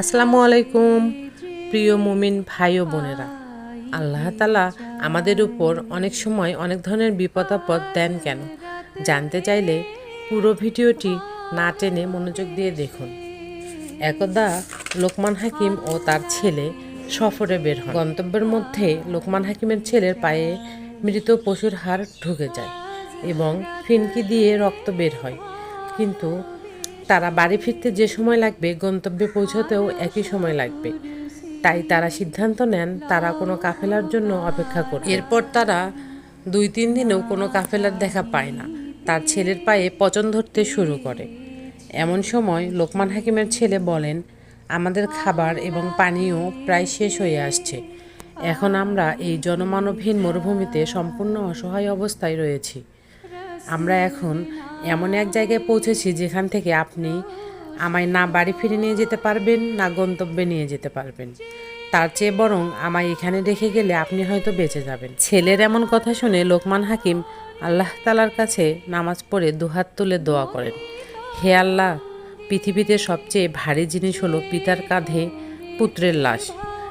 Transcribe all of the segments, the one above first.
আসসালামু আলাইকুম, প্রিয় মুমিন ভাই ও বোনেরা। আল্লাহ তালা আমাদের উপর অনেক সময় অনেক ধরনের বিপদ আপদ দেন কেন? জানতে চাইলে পুরো ভিডিওটি না টেনে মনোযোগ দিয়ে দেখুন। একদা লোকমান হাকিম ও তার ছেলে সফরে বের হন। গন্তব্যের মধ্যে লোকমান হাকিমের ছেলের পায়ে মৃত পশুর হাড় ঢুকে যায় এবং ফিনকি দিয়ে রক্ত বের হয়। কিন্তু তারা বাড়ি ফিরতে যে সময় লাগবে, গন্তব্যে পৌঁছতেও একই সময় লাগবে। তাই তারা সিদ্ধান্ত নেন, তারা কোনো কাফেলার জন্য অপেক্ষা করে এরপর তারা দুই তিন দিনেও কোনো কাফেলার দেখা পায় না। তার ছেলের পায়ে পচন ধরতে শুরু করে। এমন সময় লোকমান হাকিমের ছেলে বলেন, আমাদের খাবার এবং পানীয় প্রায় শেষ হয়ে আসছে। এখন আমরা এই জনমানবহীন মরুভূমিতে সম্পূর্ণ অসহায় অবস্থায় রয়েছি। আমরা এখন এমন এক জায়গায় পৌঁছেছি যেখান থেকে আপনি আমায় না বাড়ি ফিরে নিয়ে যেতে পারবেন, না গন্তব্যে নিয়ে যেতে পারবেন। তার চেয়ে বরং আমায় এখানে রেখে গেলে আপনি হয়তো বেঁচে যাবেন। ছেলের এমন কথা শুনে লোকমান হাকিম আল্লাহ তালার কাছে নামাজ পড়ে দুহাত তুলে দোয়া করেন। হে আল্লাহ, পৃথিবীতে সবচেয়ে ভারী জিনিস হলো পিতার কাঁধে পুত্রের লাশ।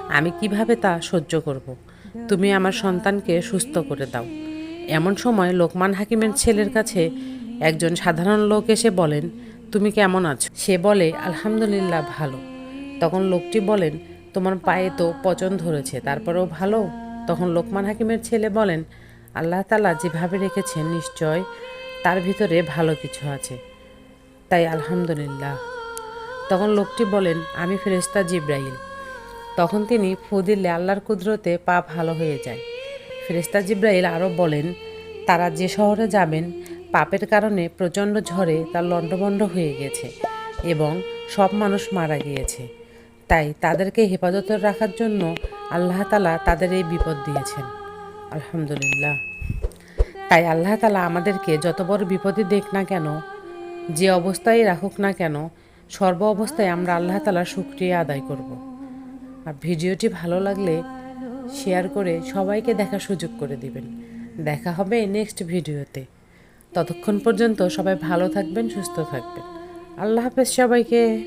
আমি কীভাবে তা সহ্য করব? তুমি আমার সন্তানকে সুস্থ করে দাও। এমন সময় লোকমান হাকিমের ছেলের কাছে একজন সাধারণ লোক এসে বলেন, তুমি কেমন আছো? সে বলে, আলহামদুলিল্লাহ ভালো। তখন লোকটি বলেন, তোমার পায়ে তো পচন ধরেছে, তারপরেও ভালো? তখন লোকমান হাকিমের ছেলে বলেন, আল্লাহ তালা যেভাবে রেখেছেন নিশ্চয় তার ভিতরে ভালো কিছু আছে। তাই আলহামদুলিল্লাহ। তখন লোকটি বলেন, আমি ফেরেস্তা জিব্রাইল। তখন তিনি ফু দিলে আল্লাহর কুদরতে পা ভালো হয়ে যায়। ফেরেস্তা জিব্রাইল আরও বলেন, তারা যে শহরে যাবেন, পাপের কারণে প্রচণ্ড ঝড়ে তার লণ্ডভণ্ড হয়ে গেছে এবং সব মানুষ মারা গিয়েছে। তাই তাদেরকে হেফাজতে রাখার জন্য আল্লাহ তালা তাদের এই বিপদ দিয়েছেন। আলহামদুলিল্লাহ। তাই আল্লাহ তালা আমাদেরকে যত বড় বিপদে দেখ না কেন, যে অবস্থায় রাখুক না কেন, সর্ব অবস্থায় আমরা আল্লাহ তালার শুক্রিয়া আদায় করব। আর ভিডিওটি ভালো লাগলে শেয়ার করে সবাইকে দেখার সুযোগ করে দিবেন। দেখা হবে নেক্সট ভিডিওতে। ততক্ষণ পর্যন্ত সবাই ভালো থাকবেন, সুস্থ থাকবেন। আল্লাহ হাফেজ সবাইকে।